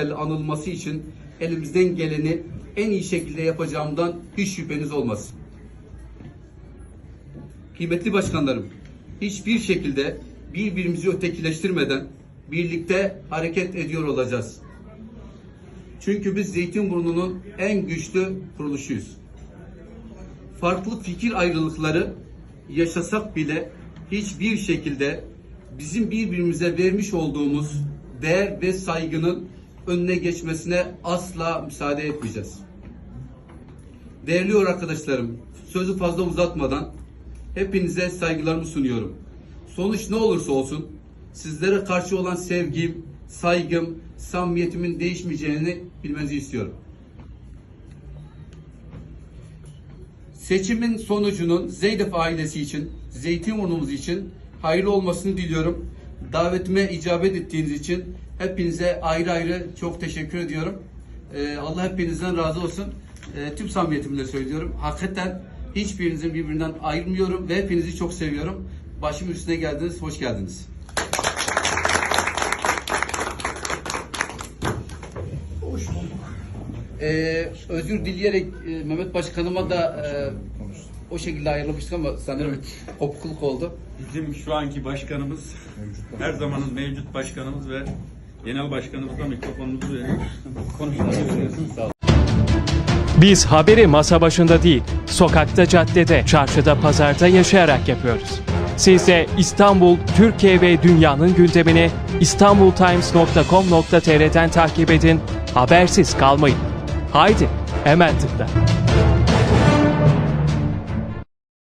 anılması için elimizden geleni en iyi şekilde yapacağımdan hiç şüpheniz olmasın. Kıymetli başkanlarım, hiçbir şekilde birbirimizi ötekileştirmeden birlikte hareket ediyor olacağız. Çünkü biz Zeytinburnu'nun en güçlü kuruluşuyuz. Farklı fikir ayrılıkları yaşasak bile hiçbir şekilde bizim birbirimize vermiş olduğumuz değer ve saygının önüne geçmesine asla müsaade etmeyeceğiz. Değerli arkadaşlarım, sözü fazla uzatmadan hepinize saygılarımı sunuyorum. Sonuç ne olursa olsun sizlere karşı olan sevgim, saygım, samimiyetimin değişmeyeceğini bilmenizi istiyorum. Seçimin sonucunun Zeydef ailesi için, Zeytinburnumuz için hayırlı olmasını diliyorum. Davetime icabet ettiğiniz için hepinize ayrı ayrı çok teşekkür ediyorum. Ee, Allah hepinizden razı olsun. Ee, tüm samimiyetimle söylüyorum. Hakikaten hiçbirinizin birbirinden ayrılmıyorum ve hepinizi çok seviyorum. Başım üstüne geldiniz, hoş geldiniz. Ee, özür dileyerek e, Mehmet Başkanıma da e, o şekilde ayarlamıştık ama sanırım kopukluk oldu. Bizim şu anki başkanımız, her zamanın mevcut başkanımız ve genel başkanımıza mikrofonumuzu veriyoruz. Sağ olun. Biz haberi masa başında değil, sokakta, caddede, çarşıda, pazarda yaşayarak yapıyoruz. Siz de İstanbul, Türkiye ve dünyanın gündemini istanbultimes.com.tr'den takip edin, habersiz kalmayın. Haydi, hemen tıkla.